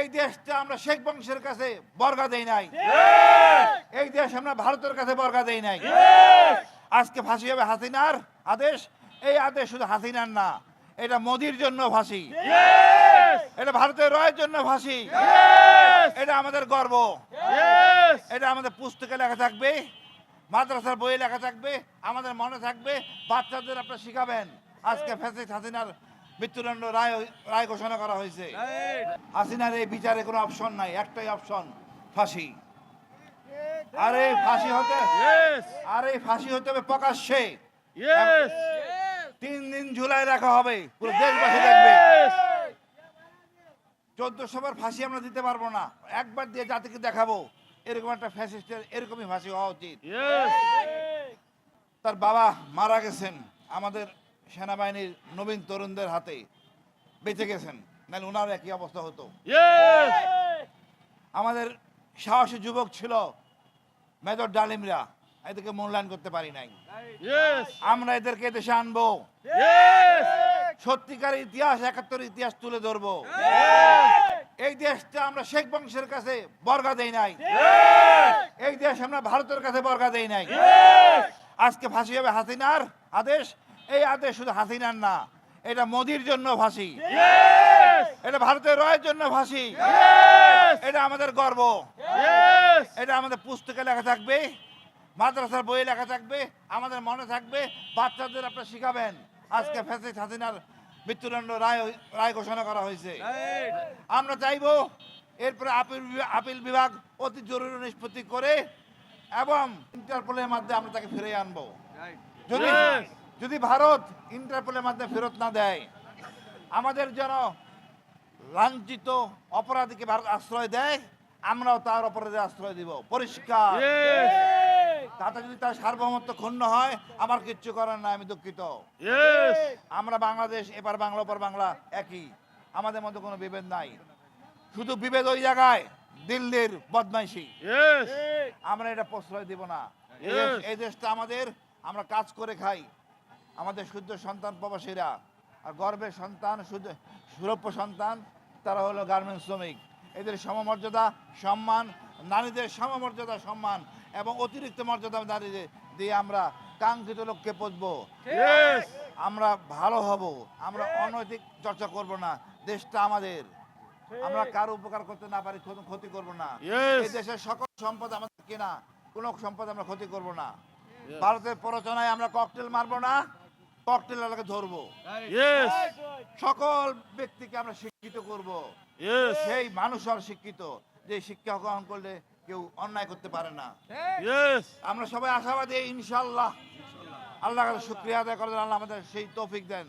এই দেশটা আমরা শেখ বংশের কাছে বর্গা দেই নাই। এই দেশ আমরা ভারতের কাছে বর্গা দেই নাই। আজকে ফাঁসি হবে হাসিনার আদেশ। এই আদেশ শুধু হাসিনার না এটা মোদির জন্য ফাঁসি। এটা ভারতের রয়ের জন্য ফাঁসি। এটা আমাদের গর্ব। এটা আমাদের পুস্তকে লেখা থাকবে মাদ্রাসার বইয়ে লেখা থাকবে আমাদের মনে থাকবে বাচ্চাদের আপনারা শিখাবেন। আজকে ফেসিস হাসিনার মৃত্যুদণ্ড রায় রায় ঘোষণা করা হয়েছে। হাসিনার এই বিচারে কোনো অপশন নাই একটাই অপশন ফাঁসি। আর এই ফাঁসি হতে আর এই ফাঁসি হতে হবে প্রকাশ্যে। তিন দিন জুলাই রাখা হবে পুরো দেশবাসী দেখবে। চোদ্দশো বার ফাঁসি আমরা দিতে পারব না একবার দিয়ে জাতিকে দেখাবো এরকম একটা ফ্যাসিস্টের এরকমই ফাঁসি হওয়া উচিত। তার বাবা মারা গেছেন আমাদের সেনাবাহিনীর নবীন তরুণদের হাতে বেঁচে গেছেন। নাহলে ওনার একই অবস্থা হতো। আমাদের সাহসী যুবক ছিল মেজর ডালিমরা। এদেরকে মূল্যায়ন করতে পারি নাই। আমরা এদেরকে দেশে আনব। সত্যিকার ইতিহাস একাত্তর ইতিহাস তুলে ধরবো। এই দেশটা আমরা শেখ বংশের কাছে বর্গা দেই নাই। এই দেশ আমরা ভারতের কাছে বর্গা দেই নাই। আজকে ফাঁসি হবে হাসিনার আদেশ। এই আদেশ শুধু হাসিনার না এটা মোদির জন্য ফাঁসি। এটা ভারতের রয়ের জন্য ফাঁসি। এটা আমাদের গর্ব। এটা আমাদের পুস্তকে লেখা থাকবে মাদ্রাসার বইয়ে লেখা থাকবে আমাদের মনে থাকবে বাচ্চাদের আপনারা শিখাবেন। আজকে ফেসিস হাসিনার মৃত্যুদণ্ড রায় রায় ঘোষণা করা হয়েছে। আমরা চাইব এরপরে আপিল বিভাগ- আপিল বিভাগ অতি জরুরি নিষ্পত্তি করে এবং ইন্টারপোলের মাধ্যমে আমরা তাকে ফিরে আনব। যদি! যদি ভারত ইন্টারপোলের মাধ্যমে ফেরত না দেয় আমাদের যেন লাঞ্ছিত অপরাধীকে ভারত আশ্রয় দেয় আমরাও তার অপরাধে আশ্রয় দিব। পরিষ্কার। তাতে যদি তার সার্বভৌমত্ব ক্ষুণ্ণ হয় আমার কিচ্ছু করার নাই আমি দুঃখিত। আমরা বাংলাদেশ এবার বাংলা ওপর বাংলা একই। আমাদের মধ্যে কোনো বিভেদ নাই। শুধু বিভেদ ওই জায়গায় দিল্লির বদমাইশি। আমরা এটা প্রশ্রয় দিব না. এই দেশটা আমাদের আমরা কাজ করে খাই। আমাদের শুদ্ধ সন্তান প্রবাসীরা আর গর্বের সন্তান শুদ্ধ সুরক্ষ সন্তান তারা হলো গার্মেন্টস শ্রমিক। এদের সমমর্যাদা সম্মান নারীদের সমমর্যাদা সম্মান এবং অতিরিক্ত মর্যাদা নারীদের দিয়ে আমরা কাঙ্ক্ষিত লক্ষ্যে পৌঁছবো। আমরা ভালো হব আমরা অনৈতিক চর্চা করব না দেশটা আমাদের। আমরা কারও উপকার করতে না পারি কোনো ক্ষতি করব না. এই দেশের সকল সম্পদ আমাদের কেনা কোনো সম্পদ আমরা ক্ষতি করব না। ভারতের প্ররোচনায় আমরা ককটেল মারবো না। ককটেল এলাকা ধরবো। সকল ব্যক্তিকে আমরা শিক্ষিত করব। সেই মানুষ আর শিক্ষিত যে শিক্ষা গ্রহণ করলে কেউ অন্যায় করতে পারে না। আমরা সবাই আশাবাদী ইনশাল্লাহ আল্লাহ শুক্রিয়া আদায় করেন আল্লাহ আমাদের সেই তৌফিক দেন।